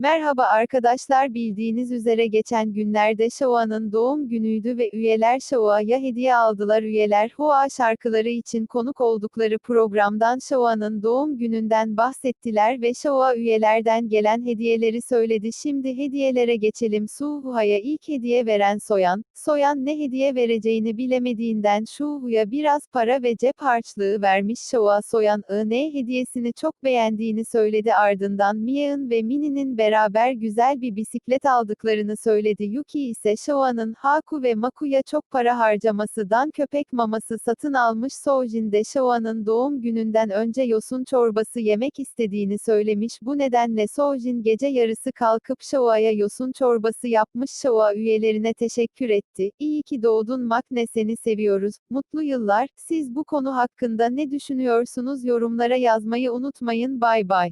Merhaba arkadaşlar bildiğiniz üzere geçen günlerde Şoa'nın doğum günüydü ve üyeler Şoa'ya hediye aldılar. Üyeler Hoa şarkıları için konuk oldukları programdan Şoa'nın doğum gününden bahsettiler ve Şoa üyelerden gelen hediyeleri söyledi. Şimdi hediyelere geçelim. Suhua'ya ilk hediye veren Soyan, Soyan ne hediye vereceğini bilemediğinden Şuhu'ya biraz para ve cep harçlığı vermiş. Şoa Soyan ne hediyesini çok beğendiğini söyledi ardından Mia'nın ve Mini'nin beraber güzel bir bisiklet aldıklarını söyledi. Yuki ise Shoa'nın Haku ve Maku'ya çok para harcamasından köpek maması satın almış. Soojin de Shoa'nın doğum gününden önce yosun çorbası yemek istediğini söylemiş. Bu nedenle Soojin gece yarısı kalkıp Shoa'ya yosun çorbası yapmış. Shoa üyelerine teşekkür etti. İyi ki doğdun Makne seni seviyoruz. Mutlu yıllar. Siz bu konu hakkında ne düşünüyorsunuz? Yorumlara yazmayı unutmayın. Bay bay.